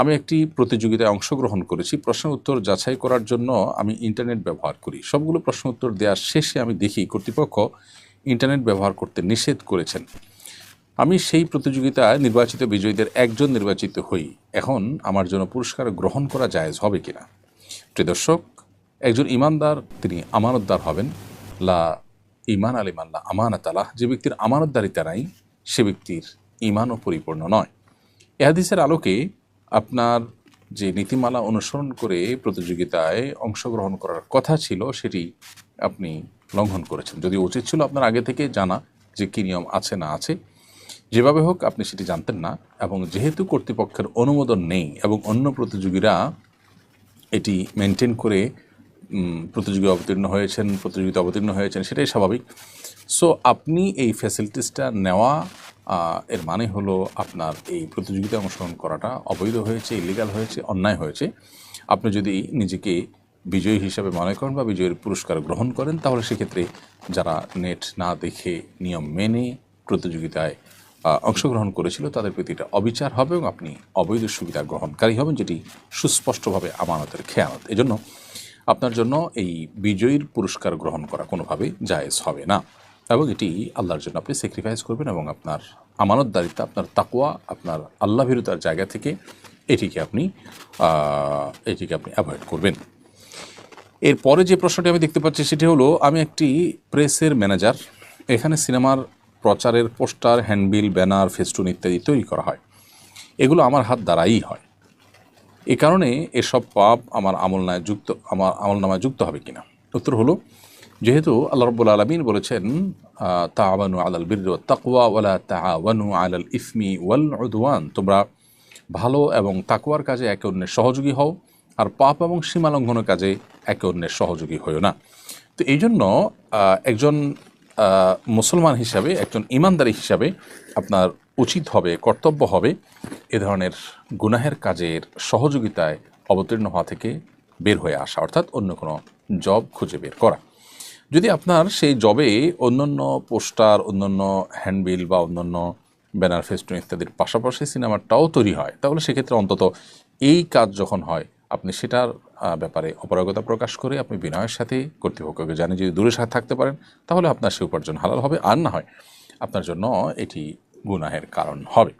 আমি একটি প্রতিযোগিতায় অংশগ্রহণ করেছি। প্রশ্ন উত্তর যাচাই করার জন্য আমি ইন্টারনেট ব্যবহার করি। সবগুলো প্রশ্ন উত্তর দেওয়ার শেষে আমি দেখি কর্তৃপক্ষ ইন্টারনেট ব্যবহার করতে নিষেধ করেছেন। আমি সেই প্রতিযোগিতায় নির্বাচিত বিজয়ীদের একজন নির্বাচিত হই। এখন আমার জন্য পুরস্কার গ্রহণ করা জায়েজ হবে কিনা? প্রিয় দর্শক, একজন ইমানদার, তিনি আমানতদার হবেন। লা ইমান আলিমাল্লা আমানত আলাহ। যে ব্যক্তির আমানতদারিতা নাই, সে ব্যক্তির ইমানও পরিপূর্ণ নয়। এহাদিসের আলোকে আপনার যে নীতিমালা অনুসরণ করে প্রতিযোগিতায় অংশগ্রহণ করার কথা ছিল, সেটি আপনি লঙ্ঘন করেছেন। যদি উচিত ছিল আপনার আগে থেকে জানা যে কী নিয়ম আছে না আছে। যেভাবে হোক, আপনি সেটি জানতেন না এবং যেহেতু কর্তৃপক্ষের অনুমোদন নেই এবং অন্য প্রতিযোগীরা এটি মেনটেন করে প্রতিযোগী অবতীর্ণ হয়েছেন, প্রতিযোগিতা অবতীর্ণ হয়েছেন, সেটাই স্বাভাবিক। সো আপনি এই ফ্যাসিলিটিসটা নেওয়া এর মানে হলো আপনার এই প্রতিযোগিতায় অংশগ্রহণ করাটা অবৈধ হয়েছে ইলিগাল হয়েছে, অন্যায় হয়েছে। আপনি যদি নিজেকে বিজয়ী হিসাবে মনে করেন বা বিজয়ের পুরস্কার গ্রহণ করেন, তাহলে সেক্ষেত্রে যারা নেট না দেখে নিয়ম মেনে প্রতিযোগিতায় অংশগ্রহণ করেছিল, তাদের প্রতি এটা অবিচার হবে এবং আপনি অবৈধ সুবিধা গ্রহণকারী হবেন, যেটি সুস্পষ্টভাবে আমানতের খেয়ানত। এজন্য আপনার জন্য এই বিজয়ীর পুরস্কার গ্রহণ করা কোনোভাবে জায়েজ হবে না। এবং এটি আল্লাহর জন্য আপনি স্যাক্রিফাইস করবেন এবং আপনার আমানতদারিতা আপনার তাকুয়া আপনার আল্লাহ ভীরতার জায়গা থেকে এটিকে আপনি এটিকে আপনি অ্যাভয়েড করবেন। এরপরে যে প্রশ্নটি আমি দেখতে পাচ্ছি সেটি হলো, আমি একটি প্রেসের ম্যানেজার, এখানে সিনেমার প্রচারের পোস্টার, হ্যান্ডবিল, ব্যানার, ফেস্টুন ইত্যাদি তৈরি করা হয়। এগুলো আমার হাত দ্বারাই হয়। এ কারণে এসব পাপ আমার আমল আমলনায় যুক্ত, আমার আমলনামায় যুক্ত হবে কিনা? উত্তর হলো, যেহেতু আল্লাহ রব্বুল আলমিন বলেছেন তাওয়ানু আলাল বীর তাকুয়া ওয়ালা তাওয়ানু আলাল ইসমি ওয়াল উদওয়ান। তোমরা ভালো এবং তাকুয়ার কাজে একে অন্যের সহযোগী হও, আর পাপ এবং সীমালঙ্ঘনের কাজে একে অন্যের সহযোগী হও না। তো এই জন্য একজন মুসলমান হিসাবে, একজন ইমানদারি হিসাবে আপনার উচিত হবে, কর্তব্য হবে এ ধরনের গুনাহের কাজের সহযোগিতায় অবতীর্ণ হওয়া থেকে বের হয়ে আসা, অর্থাৎ অন্য কোনো জব খুঁজে বের করা। যদি আপনার সেই জবে অন্যান্য পোস্টার, অন্যান্য হ্যান্ডবিল বা অন্যান্য ব্যানার ফেস্টুন ইত্যাদির পাশাপাশি সিনেমাটাও তৈরি হয়, তাহলে সেক্ষেত্রে অন্তত এই কাজ যখন হয়, আপনি সেটার ব্যাপারে অপারগতা প্রকাশ করে আপনি বিনয়ের সাথে কর্তৃপক্ষকে জানি যদি দূরে সাথে থাকতে পারেন, তাহলে আপনার সে উপার্জন হালাল হবে। আর না হয় আপনার জন্য এটি গুনাহের কারণ হবে।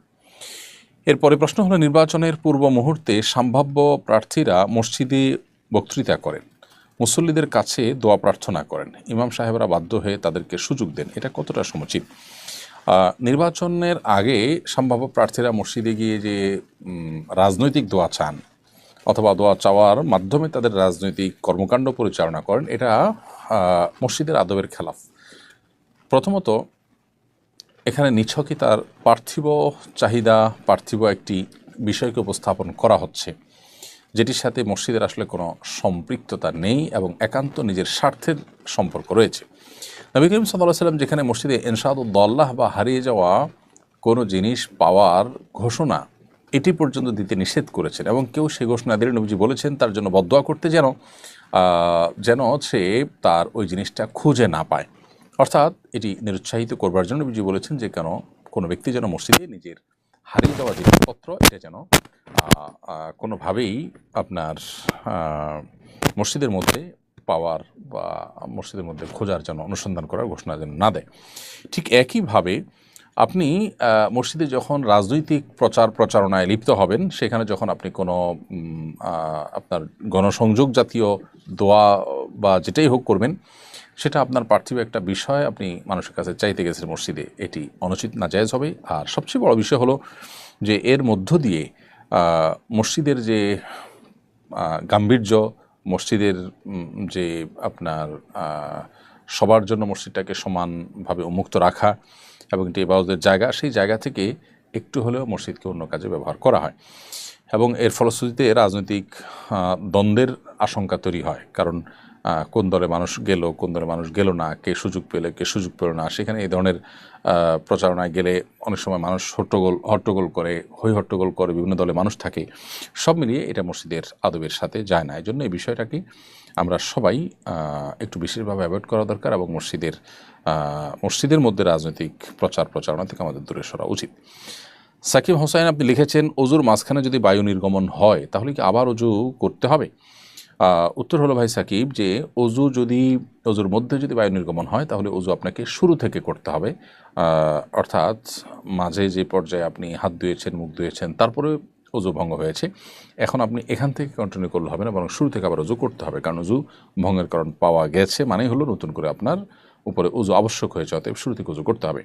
এরপরে প্রশ্ন হলো, নির্বাচনের পূর্ব মুহূর্তে সম্ভাব্য প্রার্থীরা মসজিদে বক্তৃতা করেন, মুসল্লিদের কাছে দোয়া প্রার্থনা করেন। ইমাম সাহেবরা বাধ্য হয়ে তাদেরকে সুযোগ দেন। এটা কতটা সমুচিত? নির্বাচনের আগে সম্ভাব্য প্রার্থীরা মসজিদে গিয়ে যে রাজনৈতিক দোয়া চান অথবা দোয়া চাওয়ার মাধ্যমে তাদের রাজনৈতিক কর্মকাণ্ড পরিচালনা করেন, এটা মসজিদের আদবের খেলাফ। প্রথমত এখানে নিছকই তার পার্থিব চাহিদা, পার্থিব একটি বিষয়কে উপস্থাপন করা হচ্ছে, যেটির সাথে মসজিদের আসলে কোনো সম্পৃক্ততা নেই এবং একান্ত নিজের স্বার্থের সম্পর্ক রয়েছে। নবী করিম সাল্লাহ সাল্লাম যেখানে মসজিদে এনসাদুদ্দল্লাহ বা হারিয়ে যাওয়া কোনো জিনিস পাওয়ার ঘোষণা এটি পর্যন্ত দিতে নিষেধ করেছেন এবং কেউ সে ঘোষণা দিলে নবীজি বলেছেন, তার জন্য বদোয়া করতে যেন যেন সে তার ওই জিনিসটা খুঁজে না পায়। অর্থাৎ এটি নিরুৎসাহিত করবার জন্য নবীজি বলেছেন যে কেন কোনো ব্যক্তি যেন মসজিদে নিজের হারিয়ে যাওয়া জিনিসপত্র এটা যেন কোনোভাবেই আপনার মসজিদের মধ্যে পাওয়ার বা মসজিদের মধ্যে খোঁজার জন্য অনুসন্ধান করার ঘোষণা যেন না দেয়। ঠিক একইভাবে আপনি মসজিদে যখন রাজনৈতিক প্রচার প্রচারণায় লিপ্ত হবেন, সেখানে যখন আপনি কোনো আপনার গণসংযোগ জাতীয় দোয়া বা যেটাই হোক করবেন সেটা আপনার পার্থিব একটা বিষয়। আপনি মানুষের কাছে চাইতে গেছেন মসজিদে, এটি অনুচিত নাজায়জ হবে। আর সবচেয়ে বড় বিষয় হলো যে এর মধ্য দিয়ে মসজিদের যে গাম্ভীর্য, মসজিদের যে আপনার সবার জন্য মসজিদটাকে সমানভাবে উন্মুক্ত রাখা এবং এটি এবাদতের জায়গা, সেই জায়গা থেকে একটু হলেও মসজিদকে অন্য কাজে ব্যবহার করা হয়। এবং এর ফলশ্রুতিতে রাজনৈতিক দ্বন্দ্বের আশঙ্কা তৈরি হয়। কারণ কোন দলে মানুষ গেল, কোন দলে মানুষ গেল না, কে সুযোগ পেলে, কে সুযোগ পেল না, সেখানে এই ধরনের প্রচারণায় গেলে অনেক সময় মানুষ হট্টগোল হট্টগোল করে হই হট্টগোল করে, বিভিন্ন দলে মানুষ থাকে। সব মিলিয়ে এটা মসজিদের আদবের সাথে যায় না। এই জন্য এই বিষয়টাকে আমরা সবাই একটু বিশেষভাবে অ্যাভয়েড করা দরকার এবং মসজিদের মসজিদের মধ্যে রাজনৈতিক প্রচার, প্রচারণা থেকে আমাদের দূরে সরা উচিত। সাকিব হোসাইন আপনি লিখেছেন অজুর মাঝখানে যদি বায়ু নির্গমন হয়, তাহলে কি আবার অজু করতে হবে? উত্তর হলো ভাই সাকিব যে অজু যদি, অজুর মধ্যে যদি বায়ু নির্গমন হয়, তাহলে অজু আপনাকে শুরু থেকে করতে হবে। অর্থাৎ মাঝে যে পর্যায়ে আপনি হাত ধুয়েছেন, মুখ ধুয়েছেন, তারপরে অজু ভঙ্গ হয়েছে। এখন আপনি এখান থেকে কন্টিনিউ করলে হবে না, বরং শুরু থেকে আবার অজু করতে হবে, কারণ অজু ভঙ্গের কারণ পাওয়া গেছে, মানেই হলো নতুন করে আপনার উপরে উজু আবশ্যক হয়েছে, অতএব শুরু থেকে উজু করতে হবে।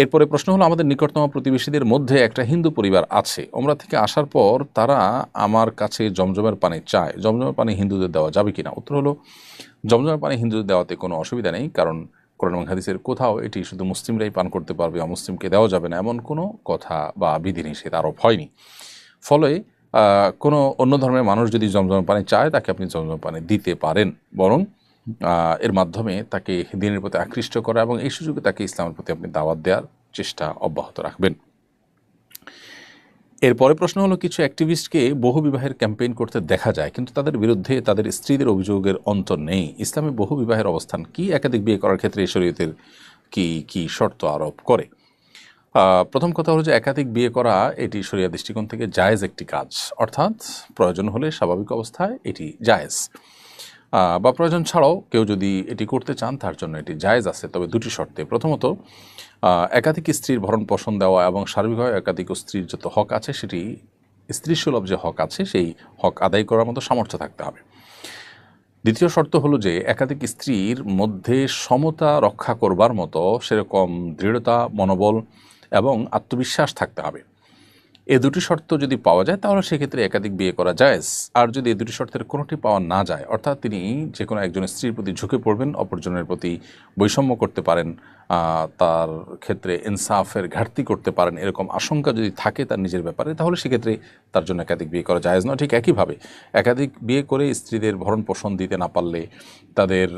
এরপরে প্রশ্ন হলো, আমাদের নিকটতম প্রতিবেশীদের মধ্যে একটা হিন্দু পরিবার আছে। ওমরা থেকে আসার পর তারা আমার কাছে জমজমের পানি চায়। জমজমের পানি হিন্দুদের দেওয়া যাবে কিনা? উত্তর হলো, জমজমের পানি হিন্দুদের দেওয়াতে কোনো অসুবিধা নেই, কারণ কোরআন হাদিসের কোথাও এটি শুধু মুসলিমরাই পান করতে পারবে অমুসলিমকে দেওয়া যাবে না, এমন কোনো কথা বা বিধিনিষেধ আরোপ হয়নি। ফলে কোনো অন্য ধর্মের মানুষ যদি জমজম পানি চায়, তাকে আপনি জমজম পানি দিতে পারেন। বরং এর মাধ্যমে তাকে দিনের প্রতি আকৃষ্ট করা এবং এই সুযোগে তাকে ইসলামের প্রতি আপনি দাওয়াত দেওয়ার চেষ্টা অব্যাহত রাখবেন। এরপরে প্রশ্ন হলো, কিছু অ্যাক্টিভিস্টকে বহু বিবাহের ক্যাম্পেইন করতে দেখা যায়, কিন্তু তাদের বিরুদ্ধে তাদের স্ত্রীদের অভিযোগের অন্ত নেই। ইসলামে বহু বিবাহের অবস্থান কি? একাধিক বিয়ে করার ক্ষেত্রে এই শরীয়তের কি কি শর্ত আরোপ করে? প্রথম কথা হলো যে একাধিক বিয়ে করা এটি শরিয়া দৃষ্টিকোণ থেকে জায়েজ একটি কাজ। অর্থাৎ প্রয়োজন হলে স্বাভাবিক অবস্থায় এটি জায়েজ। বা প্রয়োজন ছাড়াও কেউ যদি এটি করতে চান, তার জন্য এটি জায়েজ আছে। তবে দুটি শর্তে। প্রথমত একাধিক স্ত্রীর ভরণ পোষণ দেওয়া এবং সার্বিকভাবে একাধিক স্ত্রীর যত হক আছে, সেটি স্ত্রী সুলভ যে হক আছে, সেই হক আদায় করার মতো সামর্থ্য থাকতে হবে। দ্বিতীয় শর্ত হলো যে, একাধিক স্ত্রীর মধ্যে সমতা রক্ষা করবার মতো সেরকম দৃঢ়তা, মনোবল এবং আত্মবিশ্বাস থাকতে হবে। এ দুটি শর্ত যদি পাওয়া যায়, তাহলে সেক্ষেত্রে একাধিক বিয়ে করা যায়। আর যদি এই দুটি শর্তের কোনোটি পাওয়া না যায়, অর্থাৎ তিনি যে কোনো একজন স্ত্রীর প্রতি ঝুঁকে পড়বেন, অপরজনের প্রতি বৈষম্য করতে পারেন তার ক্ষেত্রে ইনসাফের ঘাটতি করতে পারেন, এরকম আশঙ্কা যদি থাকে তার নিজের ব্যাপারে, তাহলে সেক্ষেত্রে তার জন্য একাধিক বিয়ে করা যায়। নয়, ঠিক একইভাবে একাধিক বিয়ে করে স্ত্রীদের ভরণ পোষণ দিতে না পারলে তাদের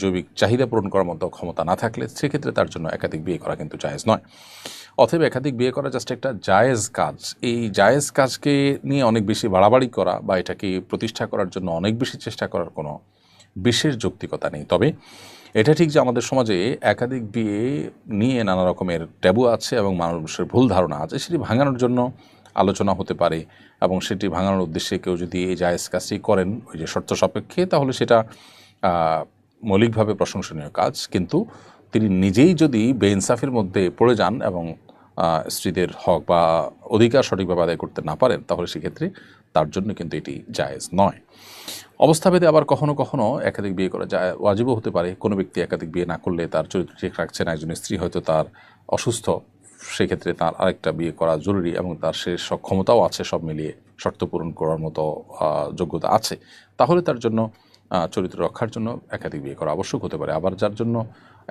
জৈবিক চাহিদা পূরণ করার মতো ক্ষমতা না থাকলে সেক্ষেত্রে তার জন্য একাধিক বিয়ে করা কিন্তু জায়েজ নয় অতএব একাধিক বিয়ে করা জাস্ট একটা জায়েজ কাজ। এই জায়েজ কাজকে নিয়ে অনেক বেশি বাড়াবাড়ি করা বা এটাকে প্রতিষ্ঠা করার জন্য অনেক বেশি চেষ্টা করার কোনো বিশেষ যৌক্তিকতা নেই। তবে এটা ঠিক যে আমাদের সমাজে একাধিক বিয়ে নিয়ে নানা রকমের ট্যাবু আছে এবং মানুষের ভুল ধারণা আছে, সেটি ভাঙানোর জন্য আলোচনা হতে পারে এবং সেটি ভাঙানোর উদ্দেশ্যে কেউ যদি এই জায়েজ কাজটি করেন, ওই যে শর্ত সাপেক্ষে, তাহলে সেটা মৌলিকভাবে প্রশংসনীয় কাজ। কিন্তু তিনি নিজেই যদি বেইনসাফের মধ্যে পড়ে যান এবং স্ত্রীদের হক বা অধিকার সঠিকভাবে আদায় করতে না পারেন, তাহলে সেক্ষেত্রে তার জন্য কিন্তু এটি জায়েজ নয়। অবস্থাভেদে আবার কখনো কখনো একাধিক বিয়ে করা যায়, ওয়াজিবও হতে পারে। কোনো ব্যক্তি একাধিক বিয়ে না করলে তার চরিত্র ঠিক রাখছে না একজন স্ত্রী হয়তো তার অসুস্থ, সেক্ষেত্রে তার আরেকটা বিয়ে করা জরুরি এবং তার সে সক্ষমতাও আছে, সব মিলিয়ে শর্ত পূরণ করার মতো যোগ্যতা আছে। তাহলে তার জন্য চরিত্র রক্ষার জন্য একাধিক বিয়ে করা আবশ্যক হতে পারে। আবার যার জন্য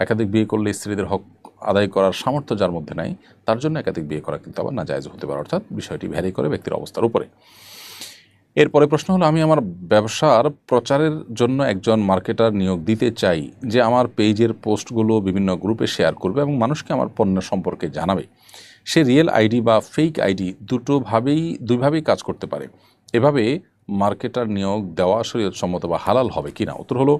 একাধিক বিয়ে করলে স্ত্রীদের হক আদায় করার সামর্থ্য যার মধ্যে নাই, তার জন্য একাধিক বিয়ে করা কিন্তু আবার না জায়জ হতে পারে। অর্থাৎ বিষয়টি ভ্যারি করে ব্যক্তির অবস্থার উপরে। এরপরে প্রশ্ন হলো, আমি আমার ব্যবসার প্রচারের জন্য একজন মার্কেটার নিয়োগ দিতে চাই যে আমার পেজের পোস্টগুলো বিভিন্ন গ্রুপে শেয়ার করবে এবং মানুষকে আমার পণ্য সম্পর্কে জানাবে। সে রিয়েল আইডি বা ফেক আইডি দুটোভাবেই, দুইভাবেই কাজ করতে পারে। এভাবে মার্কেটার নিয়োগ দেওয়া শরীয়তসম্মত বা হালাল হবে কি না উত্তর হলো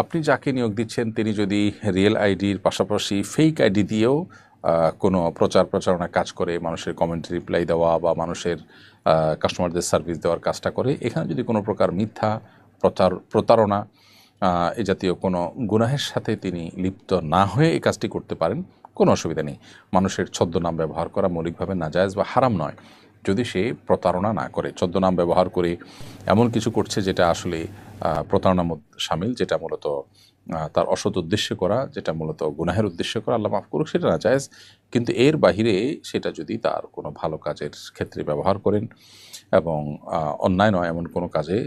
আপনি যাকে নিয়োগ দিচ্ছেন, তিনি যদি রিয়েল আইডির পাশাপাশি ফেক আইডি দিয়েও কোনো প্রচার প্রচারণা কাজ করে, মানুষের কমেন্ট রিপ্লাই দেওয়া বা মানুষের কাস্টমারদের সার্ভিস দেওয়ার কাজটা করে, এখানে যদি কোনো প্রকার মিথ্যা প্রচার প্রতারণা এ জাতীয় কোনো গুনাহের সাথে তিনি লিপ্ত না হয়ে এই কাজটি করতে পারেন, কোনো অসুবিধা নেই। মানুষের ছদ্মনাম ব্যবহার করা মৌলিকভাবে নাজায়জ বা হারাম নয়। যদি সে প্রতারণা না করে ছদ্মনাম ব্যবহার করে এমন কিছু করছে যেটা আসলে প্রতারণার মধ্যে সামিল, যেটা মূলত তার অসৎ উদ্দেশ্যে করা, যেটা মূলত গুনাহের উদ্দেশ্যে করা, আল্লাহ মাফ করুক, সেটা না জায়েজ কিন্তু এর বাহিরে সেটা যদি তার কোনো ভালো কাজের ক্ষেত্রে ব্যবহার করেন এবং অন্যায় নয়, এমন কোনো কাজে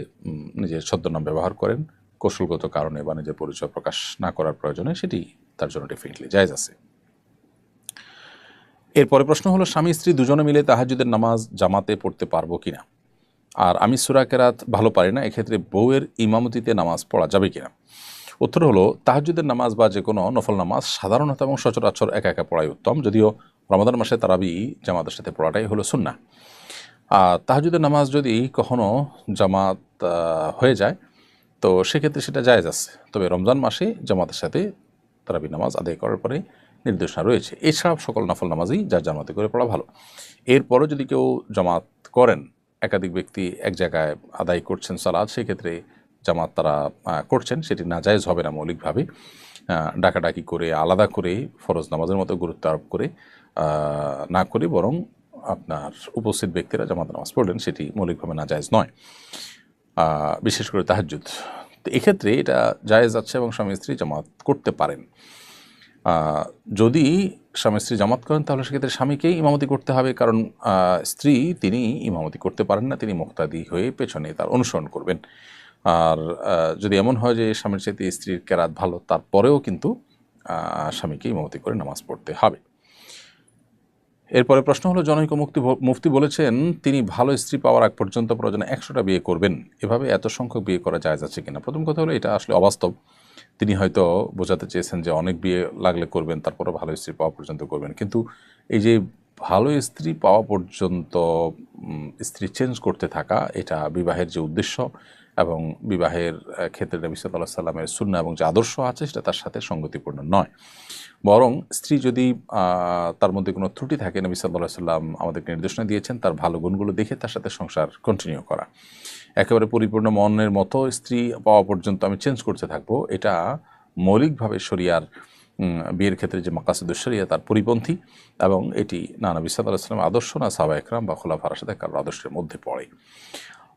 নিজের ছদ্মনাম ব্যবহার করেন, কৌশলগত কারণে বা নিজের পরিচয় প্রকাশ না করার প্রয়োজনে, সেটি তার জন্য ডেফিনেটলি জায়জ আছে। এরপরে প্রশ্ন হলো, স্বামী স্ত্রী দুজনে মিলে তাহাজুদের নামাজ জামাতে পড়তে পারব কিনা? আর আমি সুরা কেরাত ভালো পারি না, এক্ষেত্রে বউয়ের ইমামতিতে নামাজ পড়া যাবে কিনা? উত্তর হলো তাহাজুদের নামাজ বা যে কোনো নফল নামাজ সাধারণত এবং সচরাচর একা একা পড়াই উত্তম, যদিও রমাদান মাসে তারাবি জামাতের সাথে পড়াটাই হলো সুন্না আর তাহাজুদের নামাজ যদি কখনো জামাত হয়ে যায়, তো সেক্ষেত্রে সেটা জায়েজ আছে। তবে রমজান মাসে জামাতের সাথে তারাবি নামাজ আদায় করার পরে নির্দেশনা রয়েছে। এছাড়াও সকল নফল নামাজই যার জামাতে করে পড়া ভালো। এরপরও যদি কেউ জামাত করেন, একাধিক ব্যক্তি এক জায়গায় আদায় করছেন সালাদ, সেক্ষেত্রে জামাত তারা করছেন, সেটি নাজায়েজ হবে না মৌলিকভাবে। ডাকাডাকি করে, আলাদা করে, ফরজ নামাজের মতো গুরুত্ব আরোপ করে না করে বরং আপনার উপস্থিত ব্যক্তিরা জামাত নামাজ পড়লেন, সেটি মৌলিকভাবে নাজায়েজ নয়। বিশেষ করে তাহাজ্জুদ। তো এক্ষেত্রে এটা জায়েজ আছে এবং স্বামী স্ত্রী জামাত করতে পারেন। যদি স্বামী স্ত্রী জামাত করেন, তাহলে সেক্ষেত্রে স্বামীকেই ইমামতি করতে হবে, কারণ স্ত্রী তিনি ইমামতি করতে পারেন না, তিনি মুক্তাদি হয়ে পেছনে তার অনুসরণ করবেন। আর যদি এমন হয় যে স্বামীর চাইতে স্ত্রীর কেরাত ভালো, তারপরেও কিন্তু স্বামীকে ইমামতি করে নামাজ পড়তে হবে। এরপরে প্রশ্ন হলো, জনৈক মুক্তি মুফতি বলেছেন, তিনি ভালো স্ত্রী পাওয়ার আগ পর্যন্ত প্রয়োজনে একশোটা বিয়ে করবেন। এভাবে এত সংখ্যক বিয়ে করা যায় যাচ্ছে কিনা? প্রথম কথা হলো, এটা আসলে অবাস্তব। তিনি হয়তো বোঝাতে চেয়েছেন যে অনেক বিয়ে লাগলে করবেন তারপরে ভালো স্ত্রী পাওয়া পর্যন্ত করবেন। কিন্তু এই যে ভালো স্ত্রী পাওয়া পর্যন্ত স্ত্রী চেঞ্জ করতে থাকা, এটা বিবাহের যে উদ্দেশ্য এবং বিবাহের ক্ষেত্রে নবী সাল্লাহ সাল্লামের শূন্য এবং যে আদর্শ আছে, সেটা তার সাথে সঙ্গতিপূর্ণ নয়। বরং স্ত্রী যদি তার মধ্যে কোনো ত্রুটি থাকে, নবী সাল্লাহ সাল্লাম আমাদেরকে নির্দেশনা দিয়েছেন, তার ভালো গুণগুলো দেখে তার সাথে সংসার কন্টিনিউ করা। একেবারে পরিপূর্ণ মনের মতো স্ত্রী পাওয়া পর্যন্ত আমি চেঞ্জ করতে থাকব। এটা মৌলিকভাবে শরিয়ার বিয়ের ক্ষেত্রে যে মাকাসিদুশরিয়া তার পরিপন্থী এবং এটি নানা সাল্লাহ সাল্লামের আদর্শ না সাবা একরাম বা খোলা ফারাসাদে কারোর আদর্শের মধ্যে পড়ে।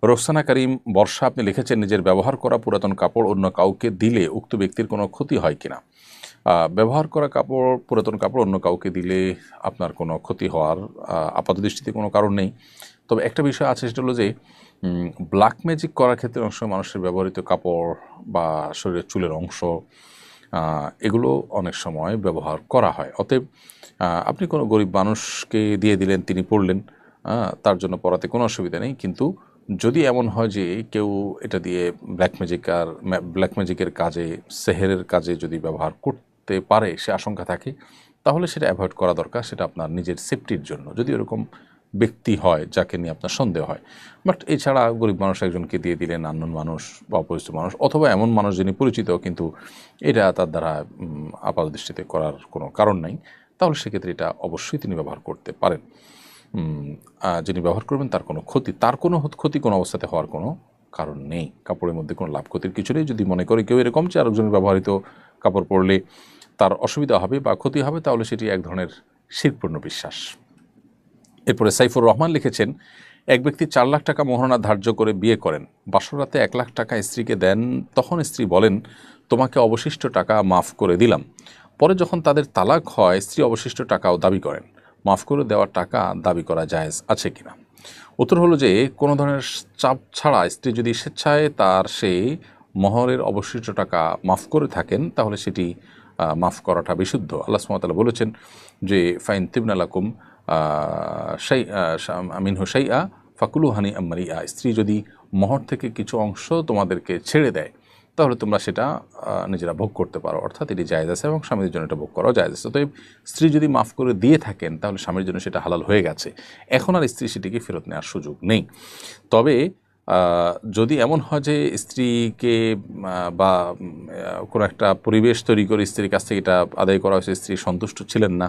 রোকসানা করিম বর্ষা, আপনি লিখেছেন নিজের ব্যবহার করা পুরাতন কাপড় অন্য কাউকে দিলে উক্ত ব্যক্তির কোনো ক্ষতি হয় কিনা? ব্যবহার করা কাপড়, পুরাতন কাপড় অন্য কাউকে দিলে আপনার কোনো ক্ষতি হওয়ার আপাত দৃষ্টিতে কোনো কারণ নেই। তবে একটা বিষয় আছে, সেটা হলো যে ব্ল্যাক ম্যাজিক করার ক্ষেত্রে অংশ মানুষের ব্যবহৃত কাপড় বা শরীরের চুলের অংশ এগুলো অনেক সময় ব্যবহার করা হয়। অতএব আপনি কোনো গরিব মানুষকে দিয়ে দিলেন, তিনি পড়লেন তার জন্য পড়াতে কোনো অসুবিধা নেই। কিন্তু যদি এমন হয় যে কেউ এটা দিয়ে ব্ল্যাক ম্যাজিক আর ব্ল্যাক ম্যাজিকের কাজে, সেহেরের কাজে যদি ব্যবহার করতে পারে, সে আশঙ্কা থাকে, তাহলে সেটা অ্যাভয়েড করা দরকার, সেটা আপনার নিজের সেফটির জন্য। যদি এরকম ব্যক্তি হয়, যাকে নিয়ে আপনার সন্দেহ হয়। বাট এছাড়া গরিব মানুষ একজনকে দিয়ে দিলেন, আননোন মানুষ বা অপরিচিত মানুষ, অথবা এমন মানুষ যিনি পরিচিত, কিন্তু এটা তার দ্বারা আপাত দৃষ্টিতে করার কোনো কারণ নাই, তাহলে সেক্ষেত্রে এটা অবশ্যই তিনি ব্যবহার করতে পারেন। যিনি ব্যবহার করবেন তার কোনো ক্ষতি, তার কোনো ক্ষতি কোনো অবস্থাতে হওয়ার কোনো কারণ নেই। কাপড়ের মধ্যে কোনো লাভ ক্ষতির কিছু নেই। যদি মনে করে কেউ এরকম যে আরেকজনের ব্যবহৃত কাপড় পরলে তার অসুবিধা হবে বা ক্ষতি হবে, তাহলে সেটি এক ধরনের শিরপূর্ণ বিশ্বাস। এরপরে সাইফুর রহমান লিখেছেন, এক ব্যক্তি চার লাখ টাকা মোহরণা ধার্য করে বিয়ে করেন বাসরাতে এক লাখ টাকা স্ত্রীকে দেন, তখন স্ত্রী বলেন, তোমাকে অবশিষ্ট টাকা মাফ করে দিলাম। পরে যখন তাদের তালাক হয়, স্ত্রী অবশিষ্ট টাকাও দাবি করেন। মাফ করে দেওয়া টাকা দাবি করা জায়েজ আছে কিনা? উত্তর হলো যে, কোনো ধরনের চাপ ছাড়া স্ত্রী যদি স্বেচ্ছায় তার সেই মহরের অবশিষ্ট টাকা মাফ করে থাকেন, তাহলে সেটি মাফ করাটা বিশুদ্ধ। আল্লাহ সুমতালা বলেছেন যে, ফাইন তিবনালাকুম সাই আমিন ফাকুলু হানি আম্মারিয়া স্ত্রী যদি মহর থেকে কিছু অংশ তোমাদেরকে ছেড়ে দেয়, তাহলে তোমরা সেটা নিজেরা ভোগ করতে পারো। অর্থাৎ এটি জায়েজ আছে এবং স্বামীর জন্য এটা ভোগ করাও জায়েজ আছে। তো স্ত্রী যদি মাফ করে দিয়ে থাকেন, তাহলে স্বামীর জন্য সেটা হালাল হয়ে গেছে। এখন আর স্ত্রী সেটিকে ফেরত নেওয়ার সুযোগ নেই। তবে যদি এমন হয় যে স্ত্রীকে বা কোনো একটা পরিবেশ তৈরি করে স্ত্রীর কাছ থেকে এটা আদায় করা হয়েছে, স্ত্রী সন্তুষ্ট ছিলেন না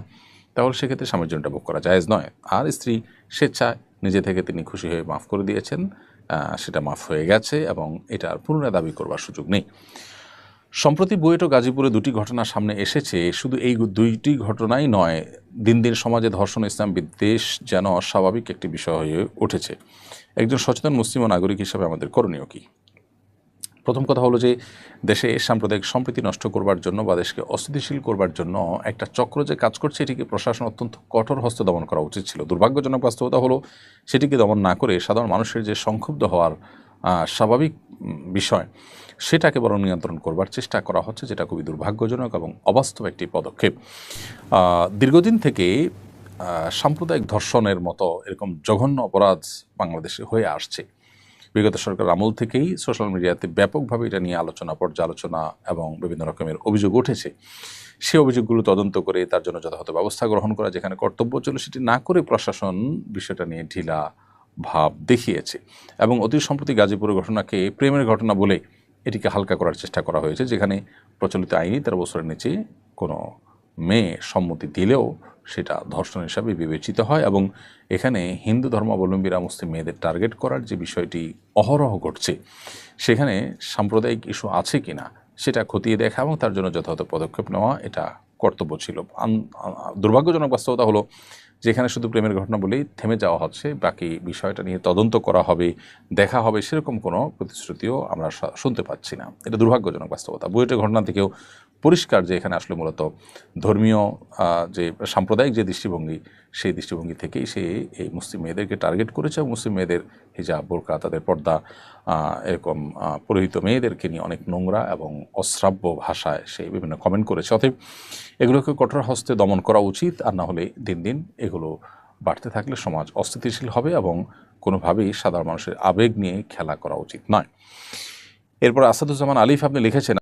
তাহলে সেক্ষেত্রে এটা ভোগ করা জায়েজ নয়। আর স্ত্রী স্বেচ্ছায় নিজে থেকে তিনি খুশি হয়ে মাফ করে দিয়েছেন সেটা মাফ হয়ে গেছে এবং এটার পুনরায় দাবি করবার সুযোগ নেই। সম্প্রতি বুয়েট ও গাজীপুরে দুটি ঘটনা সামনে এসেছে। শুধু এই দুইটি ঘটনাই নয়, দিন দিন সমাজে ধর্ষণ, ইসলাম, বিদ্বেষ যেন অস্বাভাবিক একটি বিষয় হয়ে উঠেছে। একজন সচেতন মুসলিম ও নাগরিক হিসাবে আমাদের করণীয় কী? প্রথম কথা হলো যে দেশে সাম্প্রদায়িক সম্প্রীতি নষ্ট করবার জন্য বা দেশকে অস্থিতিশীল করবার জন্য একটা চক্র যে কাজ করছে, এটিকে প্রশাসন অত্যন্ত কঠোর হস্তে দমন করা উচিত ছিল। দুর্ভাগ্যজনক বাস্তবতা হলো, সেটিকে দমন না করে সাধারণ মানুষের যে সংক্ষুব্ধ হওয়ার স্বাভাবিক বিষয়, সেটাকে বরং নিয়ন্ত্রণ করবার চেষ্টা করা হচ্ছে, যেটা খুবই দুর্ভাগ্যজনক এবং অবাস্তব একটি পদক্ষেপ। দীর্ঘদিন থেকে সাম্প্রদায়িক ধর্ষণের মতো এরকম জঘন্য অপরাধ বাংলাদেশে হয়ে আসছে। বিগত সরকার আমল থেকেই সোশ্যাল মিডিয়াতে ব্যাপকভাবে এটা নিয়ে আলোচনা, পর্যালোচনা এবং বিভিন্ন রকমের অভিযোগ উঠেছে। সে অভিযোগগুলো তদন্ত করে তার জন্য যথাযথ ব্যবস্থা গ্রহণ করা, যেখানে কর্তব্য ছিল সেটি না করে প্রশাসন বিষয়টা নিয়ে ঢিলা ভাব দেখিয়েছে এবং অতি সম্প্রতি গাজীপুরের ঘটনাকে প্রেমের ঘটনা বলে এটিকে হালকা করার চেষ্টা করা হয়েছে, যেখানে প্রচলিত আইনই তেরো বছরের নিচে কোনো মেয়ে সম্মতি দিলেও সেটা ধর্ষণ হিসাবে বিবেচিত হয় এবং এখানে হিন্দু ধর্মাবলম্বীরা মুসলিম মেয়েদের টার্গেট করার যে বিষয়টি অহরহ ঘটছে, সেখানে সাম্প্রদায়িক ইস্যু আছে কি না সেটা খতিয়ে দেখা এবং তার জন্য যথাযথ পদক্ষেপ নেওয়া এটা কর্তব্য ছিল। দুর্ভাগ্যজনক বাস্তবতা হলো যেখানে শুধু প্রেমের ঘটনা বলেই থেমে যাওয়া হচ্ছে, বাকি বিষয়টা নিয়ে তদন্ত করা হবে, দেখা হবে সেরকম কোনো প্রতিশ্রুতিও আমরা শুনতে পাচ্ছি না। এটা দুর্ভাগ্যজনক বাস্তবতা। বুয়েটের ঘটনা থেকেও পরিষ্কার যে এখানে আসলে মূলত ধর্মীয় যে সাম্প্রদায়িক যে দৃষ্টিভঙ্গি, সেই দৃষ্টিভঙ্গি থেকেই সে এই মুসলিম মেয়েদেরকে টার্গেট করেছে এবং মুসলিম মেয়েদের হিজাব বোরকা তাদের পর্দা এরকম পুরোহিত মেয়েদেরকে নিয়ে অনেক নোংরা এবং অশ্রাব্য ভাষায় সে বিভিন্ন কমেন্ট করেছে। অতএব এগুলোকে কঠোর হস্তে দমন করা উচিত আর না হলে দিন দিন এগুলো বাড়তে থাকলে সমাজ অস্থিতিশীল হবে এবং কোনোভাবেই সাধারণ মানুষের আবেগ নিয়ে খেলা করা উচিত নয়। এরপর আসাদুজ্জামান আলিফ আপনি লিখেছেন